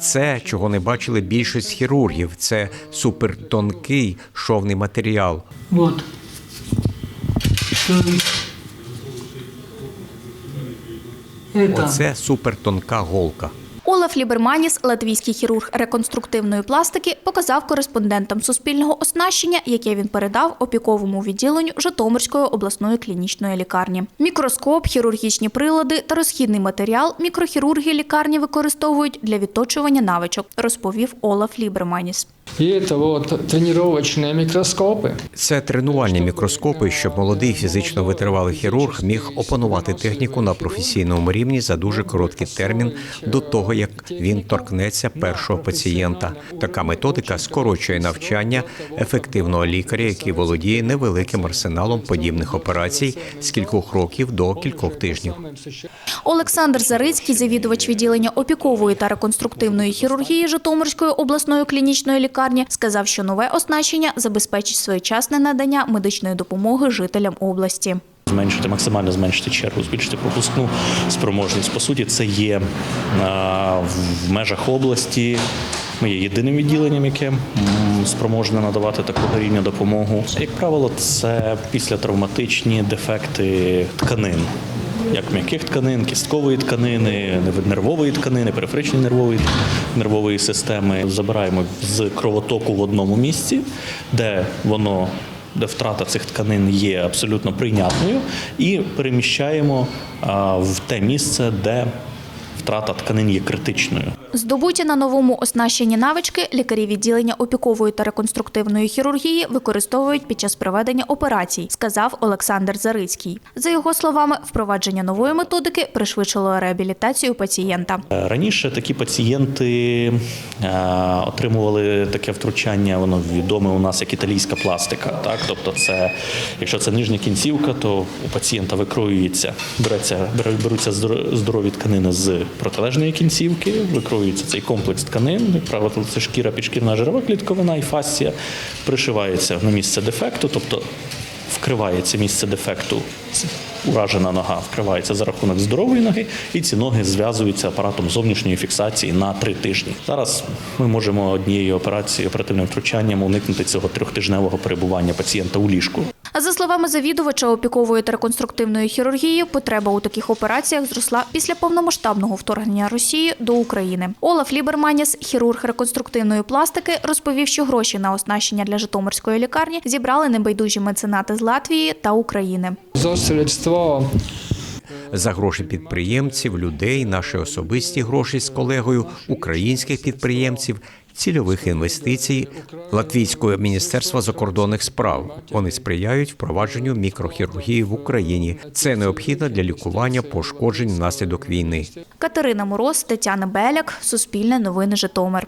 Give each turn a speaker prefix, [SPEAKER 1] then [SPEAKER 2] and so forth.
[SPEAKER 1] Це, чого не бачили більшість хірургів, це супертонкий шовний матеріал.
[SPEAKER 2] От. есть
[SPEAKER 1] Оце супертонка голка.
[SPEAKER 3] Олаф Ліберманіс, латвійський хірург реконструктивної пластики, показав кореспондентам суспільного оснащення, яке він передав опіковому відділенню Житомирської обласної клінічної лікарні. Мікроскоп, хірургічні прилади та розхідний матеріал мікрохірурги лікарні використовують для відточування навичок, розповів Олаф Ліберманіс.
[SPEAKER 2] и это вот тренировочные микроскопы.
[SPEAKER 1] Це тренувальні мікроскопи, щоб молодий фізично витривалий хірург міг опанувати техніку на професійному рівні за дуже короткий термін до того, як він торкнеться першого пацієнта. Така методика скорочує навчання ефективного лікаря, який володіє невеликим арсеналом подібних операцій з кількох років до кількох тижнів.
[SPEAKER 3] Олександр Зарицький, завідувач відділення опікової та реконструктивної хірургії Житомирської обласної клінічної лікарні, сказав, що нове оснащення забезпечить своєчасне надання медичної допомоги жителям області.
[SPEAKER 4] Зменшити максимально зменшити чергу, збільшити пропускну спроможність. По суті, це є в межах області. Ми є єдиним відділенням, яке спроможне надавати такого рівня допомогу. Як правило, це післятравматичні дефекти тканин. Як м'яких тканин, кісткової тканини, нервової тканини, периферичної нервової нервової системи. Забираємо з кровотоку в одному місці, де воно де втрата цих тканин є абсолютно прийнятною, і переміщаємо в те місце, де втрата тканин є критичною.
[SPEAKER 3] Здобуті на новому оснащенні навички лікарі відділення опікової та реконструктивної хірургії використовують під час проведення операцій, сказав Олександр Зарицький. За його словами, впровадження нової методики пришвидшило реабілітацію пацієнта.
[SPEAKER 4] Е, Раніше такі пацієнти е, отримували таке втручання, воно відоме у нас як італійська пластика. Так? Тобто, це, якщо це нижня кінцівка, то у пацієнта викроюється, береться, бере- беруться здорові тканини з протилежної кінцівки, викроюється цей комплекс тканин, як правило, це шкіра, підшкірна жирова клітковина і фасція, пришивається на місце дефекту, тобто вкривається місце дефекту. Уражена нога вкривається за рахунок здорової ноги, і ці ноги зв'язуються апаратом зовнішньої фіксації на три тижні. Зараз ми можемо однією операцією оперативним втручанням уникнути цього трьохтижневого перебування пацієнта у ліжку.
[SPEAKER 3] А за словами завідувача опікової та реконструктивної хірургії, потреба у таких операціях зросла після повномасштабного вторгнення Росії до України. Олаф Ліберманіс, хірург реконструктивної пластики, розповів, що гроші на оснащення для Житомирської лікарні зібрали небайдужі меценати з Латвії та України.
[SPEAKER 2] За средства
[SPEAKER 1] За гроші підприємців, людей, наші особисті гроші з колегою, українських підприємців, цільових інвестицій Латвійського міністерства закордонних справ. Вони сприяють впровадженню мікрохірургії в Україні. Це необхідно для лікування пошкоджень внаслідок війни.
[SPEAKER 3] Катерина Мороз, Тетяна Беляк, Суспільне новини Житомир.